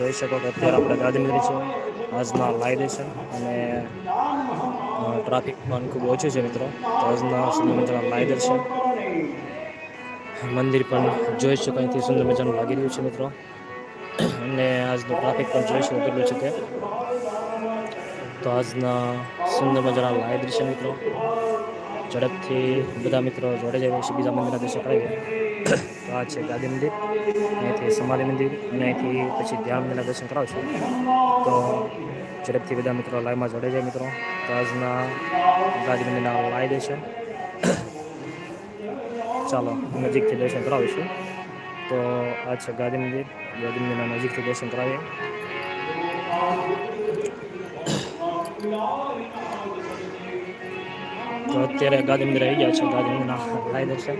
જોઈ શકો કે અત્યારે આપણે ગાંધીનગર છે. આજના લાઈવ છે અને ટ્રાફિક પણ ખૂબ ઓછું છે મિત્રો. તો આજના સુંદર મજાના લાઈવ છે. મંદિર પણ જોઈ શકો અહીંથી સુંદર મજાનું લાગી રહ્યું છે મિત્રો. અને આજનું ટ્રાફિક પણ જોઈ શકો કેટલું છે તે. તો આજના સુંદર મજાના લાઈવ દૃશ્ય મિત્રો. ઝડપથી બધા મિત્રો જોડે જાય છે બીજા મંદિરના દર્શન કરાવીએ. તો આ છે ગાંધી મંદિર. અહીંથી સમાધિ મંદિર અને અહીંથી પછી મંદિરના દર્શન કરાવશું. તો ઝડપથી બધા મિત્રો લાઈવમાં જોડે જાય મિત્રો. તો આજના ગાંધી મંદિરના લાઈ દેશે ચાલો, નજીકથી દર્શન કરાવીશું. તો આ છે ગાંધી મંદિર. ગાંધી મંદિરના નજીકથી દર્શન કરાવીએ. તો અત્યારે ગાંધી મંદિર આવી ગયા છે. ગાંધી મંદિરના લાઈ દર્શન.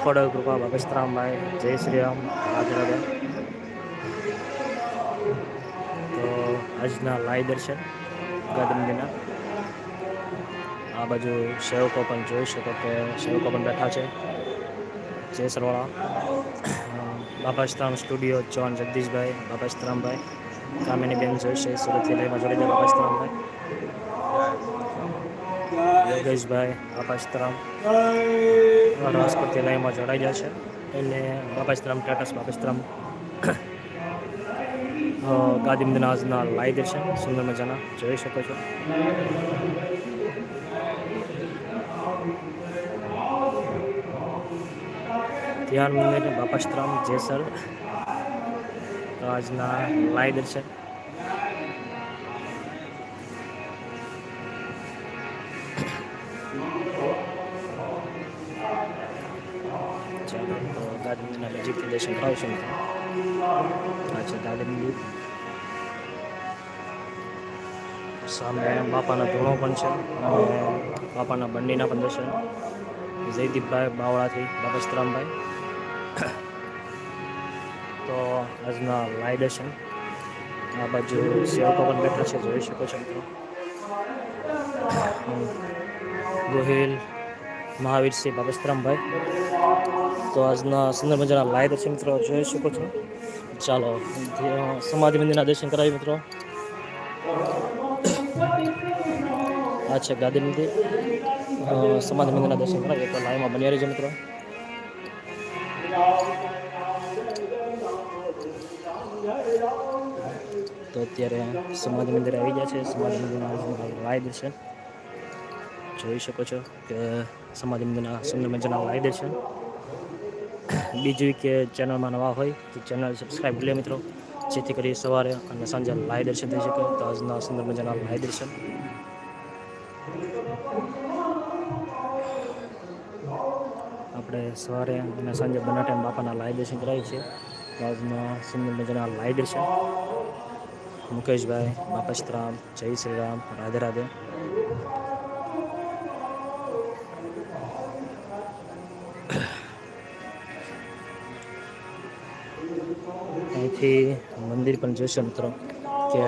ખોડલ કૃપા ભગસ્તરામભાઈ જય શ્રી રામ. રાધે રાધે તો આજના લાઈ દર્શન ગાંધી મંદિરના આ બાજુ સેવકો પણ જોઈ શકો કે સેવકો પણ બેઠા છે. જય સરવાળા. બાપાસ્તરામ સ્ટુડિયો ચોન જગદીશભાઈ બાપાસ્તરામભાઈ કામિની બેન જોઈ છે. સુરતથી લઈમાં જોડી દે બાપાસ્તરામભાઈ યોગેશભાઈ બાપાસ્તરામ રાજકોટથી લાઈમાં જોડાઈ ગયા છે. એને બાપાસ્તરામ ટાટસ બાપાસ્તરામ ગાંધી મંદિરના આજના લાઈ દર્શન, સુંદર મજાના જોઈ શકો છો. ધ્યાન મંદિર બાપાસ્તરામ જેસર આજના લાઈ દર્શન. ગાંધી પ્રદર્શન કરાવશું મિત્રો આ છે સામે બાપાના ધૂણો પણ છે. અને બાપાના બંડીના પણ દર્શન. જયદીપભાઈ બાવળાથી બાબસ્તરામભાઈ તો આજના લાઈ દર્શન. આ બાજુ સેવકો પણ બેઠા છે, જોઈ શકો છો મિત્રો. ગોહિલ મહાવીરસિંહ બાબસ્તરામભાઈ તો આજના સુંદર મજાના લાઈ દર્શન મિત્રો જોઈ શકો છો. ચાલો સમાધિ મંદિરના દર્શન કરાવી મિત્રો. આ છે ગાદી મંદિર. સમાધિ મંદિરના દર્શન કરાવીએ તો લાઈવમાં બન્યા રહીજો મિત્રો. તો અત્યારે સમાધિ મંદિર આવી ગયા છે. સમાધિ મંદિરના લાઈ દર્શન. જોઈ શકો છો કે સમાધિ મંદિરના સુંદર મજાના લાઈ દર્શન. બીજું કે ચેનલમાં નવા હોય તો ચેનલ સબસ્ક્રાઈબ કરી લે મિત્રો. જેથી કરી સવારે અને સાંજે લાઈ દર્શન થઈ શકે. તો આજના સુંદર મજાના લાઈ દર્શન. આપણે સવારે અને સાંજે બંને ટાઈમ બાપાના લાઈ દર્શન કરાવીએ છીએ આજના સુંદર મજાના લાઈ દર્શન. મુકેશભાઈ બાપસ્તરામ જય શ્રી રામ, રાધે રાધે. અહીંથી મંદિર પણ જોઈશે મિત્રો, કે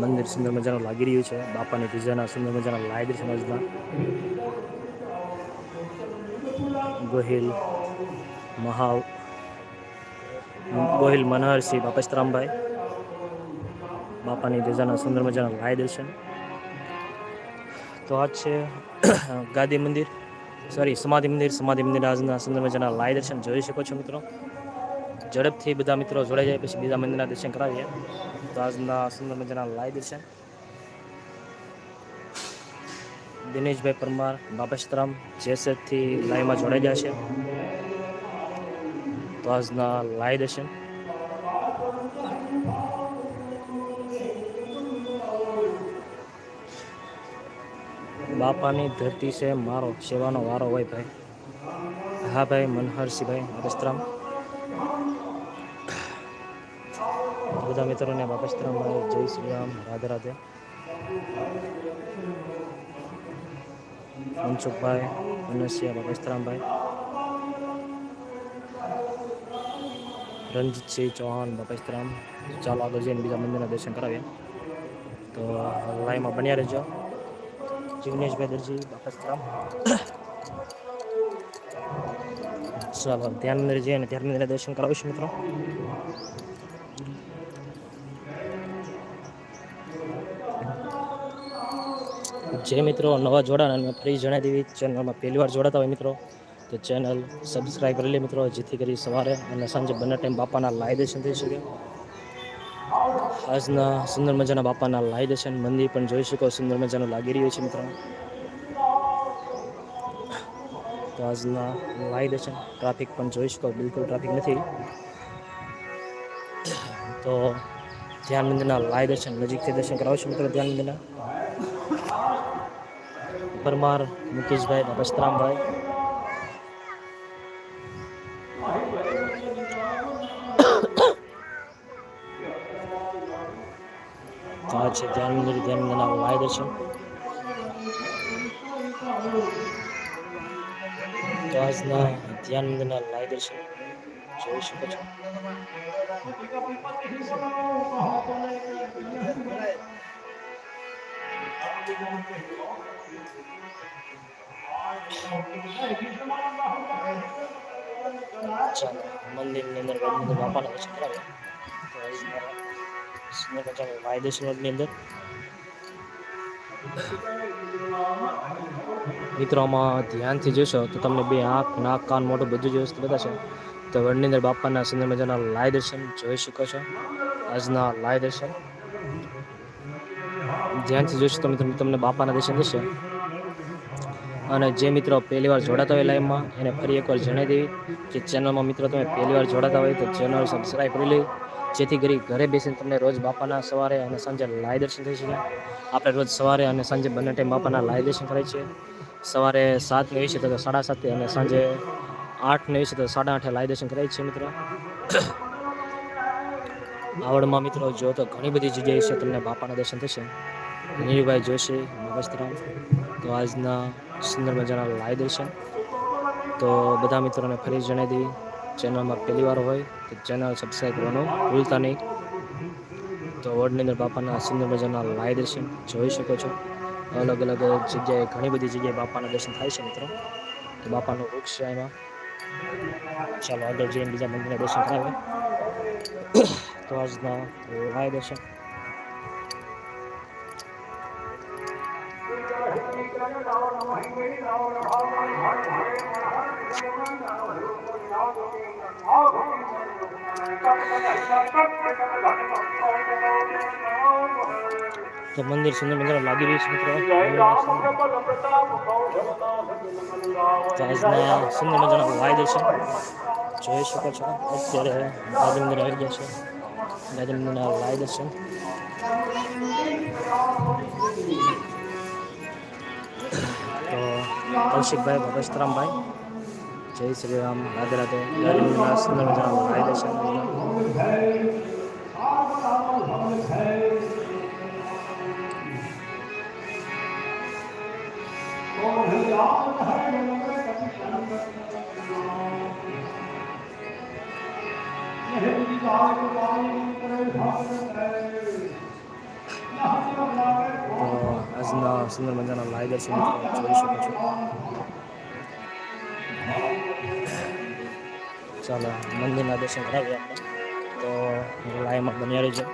મંદિર સુંદર મજાનું લાગી રહ્યું છે. બાપાની પૂજાના સુંદર મજાના દર્શન આજના ગોહિલ મહાવ, ગોહિલ મનહરસિંહ બાપસ્તરામભાઈ બાપાની ધજાના સુંદર મજાના લાય દર્શન તો આ છે ગાદી મંદિર સોરી સમાધિ મંદિર સમાધિ મંદિર આજના સુંદર મજાના લાય દર્શન જોઈ શકો છો મિત્રો. ઝડપથી બધા મિત્રો જોડાઈ જાય, પછી બીજા મંદિરના દર્શન કરાવીએ. તો આજના સુંદર મજાના લાય દર્શન. દિનેશભાઈ પરમાર બાપેશરામ જેસરથી લાઈવમાં જોડાઈ ગયા છે. તો આજના લાય દર્શન. બાપાની ધરતી છે મારો, સેવાનો વારો હોય ભાઈ. હા ભાઈ, મનહરસિંહભાઈ બાપસ્તરામ બધા મિત્રોને બાપસ્તરામ જય શ્રી રામ, રાધે રાધે. મનસુખભાઈ મનસિયા બાપસ્તરામભાઈ રણજીતસિંહ ચૌહાણ બાપસ્તરામ ચાલો આગળ જઈને બીજા મંદિરના દર્શન કરાવીએ. તો લાઈમાં બન્યા રહેજો. જીવનેશભાઈ દરજી બાપસ્તરામ ચાલો ધ્યાન જઈએ અને ધ્યાન દર્શન કરાવીશું મિત્રો. જે મિત્રો નવા જોડાણ અને ફરી જણાવી દેવી ચેનલમાં પહેલી વાર જોડાતા હોય મિત્રો, તો ચેનલ સબસ્ક્રાઈબ કરી લે મિત્રો, જેથી કરી સવારે અને સાંજે બંને ટાઈમ બાપાના લાઈ દર્શન થઈ શકે. આજના સુંદર મજાના બાપાના લાઈ દર્શન મંદિર પણ જોઈ શકો, સુંદર મજાનું લાગી રહ્યું છે મિત્રો. તો આજના લાઈ દર્શન ટ્રાફિક પણ જોઈ શકો, બિલકુલ ટ્રાફિક નથી. તો ધ્યાન મંદિરના લાઈ દર્શન નજીકથી દર્શન કરાવશું મિત્રો ધ્યાન મંદિરના પરમાર, મુકેશભાઈ બાબસ્તરામભાઈ તો આ છે ધ્યાન મંદિર, ધ્યાન મંદિરના લાઈ છે તો આજના ધ્યાન મંદિરના લાઈ દર્શન જોઈ શકો છો. ચાલો મંદિરની અંદર ગણપતિ બાપાના અંદર. મિત્રો, આમાં ધ્યાનથી જોશો તો તમને બે આંખ, નાક, કાન, મોઢું બધું જ વ્યવસ્થિત બતાવશે તો વડની અંદર બાપાના સુંદર મજાના લાય દર્શન જોઈ શકો છો. આજના લાય દર્શન. ધ્યાનથી જોશો તમે તમે તમને બાપાના દર્શન થશે. અને જે મિત્રો પહેલી વાર જોડાતા હોય લાઈવમાં એને ફરી એકવાર જણાવી દેવી કે ચેનલમાં મિત્રો તમે પહેલી વાર જોડાતા હોય તો ચેનલ સબસ્ક્રાઈબ કરી લેવી. જેથી કરી ઘરે બેસીને તમને રોજ બાપાના સવારે અને સાંજે લાય દર્શન થઈ શકે. આપણે રોજ સવારે અને સાંજે બંને ટાઈમ બાપાના લાય દર્શન કરાય છે. સવારે સાતને વીસે તો સાડા સાતે અને સાંજે આઠને વીસે તો સાડા આઠે લાય દર્શન કરાય છે મિત્રો. આવડમાં મિત્રો જો તો ઘણી બધી જગ્યાએ છે, તમને બાપાના દર્શન થશે. નીરુભાઈ જોશી મગસ્તરામ તો આજના સુંદર મજાના લાય દર્શન. તો બધા મિત્રોને ફરી જણાવી દઈ ચેનલમાં પહેલી વાર હોય તો ચેનલ સબસ્ક્રાઈબ કરવાનું ભૂલતા નહીં. તો વડની અંદર બાપાના સુંદર મજાના લાય દર્શન જોઈ શકો છો. અલગ અલગ જગ્યાએ ઘણી બધી જગ્યાએ બાપાના દર્શન થાય છે મિત્રો. તો બાપાનું વૃક્ષ છે એમાં. ચાલો આગળ જઈને બીજા મંદિરના દર્શન કરાવે તો આજના લાય દર્શન. તો મંદિર સુંદર મંદિર લાગી રહ્યું છે મિત્રો. આજના સુંદર મજાના દે છે જોઈ શકો છો. અત્યારે ગાંધી મંદિર આવી ગયા છે. ગાંધી મંદિરના વાય દર્શન. કૌશિકભાઈ ભગવસ્તરામભાઈ જય શ્રી રામ રાધે રાધે ગાંધી મંદિરના સુંદર મજાના લાય દર્શન તો આજના સુંદર મજાના લાય દર્શન જોઈ શકો છો. ચાલો, મંદિરના દર્શન કરાવીએ આપણે. તો લાયમાં બન્યા રહીજો.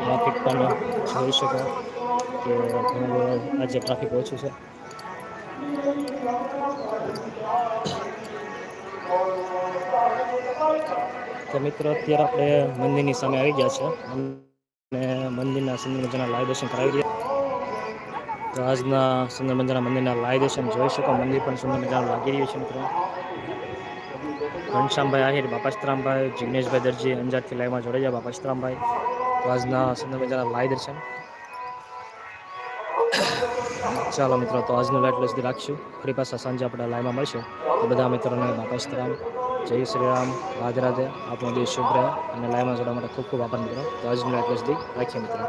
ટ્રાફિક પણ જોઈ શકો કે ઘણું આજે ટ્રાફિક ઓછું છે. તો મિત્રો, અત્યારે આપણે મંદિરની સામે આવી ગયા છે અને મંદિરના સુંદર મજાના લાય દર્શન કરાવી રહ્યા તો આજના સુંદર મજાના મંદિરના લાય દર્શન જોઈ શકો. મંદિર પણ સુંદર મજાનું લાગી રહ્યું છે, મિત્રો. ઘનશ્યામભાઈ આહિર બાપાશ્રામભાઈ જિગ્નેશભાઈ દરજી અંજારથી લાઈવમાં જોડાઈ જાય બાપાસ્તરામભાઈ તો આજના સુંદર મજાના લાય દર્શન. ચાલો, મિત્રો, તો આજનું લાઈટ સુધી રાખશું. ફરી પાછા સાંજે આપણે લાઈવમાં મળશું. તો બધા મિત્રોને બાપાસ્તરામ જય શ્રી રામ. રાધે રાધે. આપણો દેશ શુભ રહે અને લાઈવમાં જોડવા માટે ખૂબ ખૂબ આભાર મિત્રો. તો આજની રાત સુધી રાખીએ મિત્રો.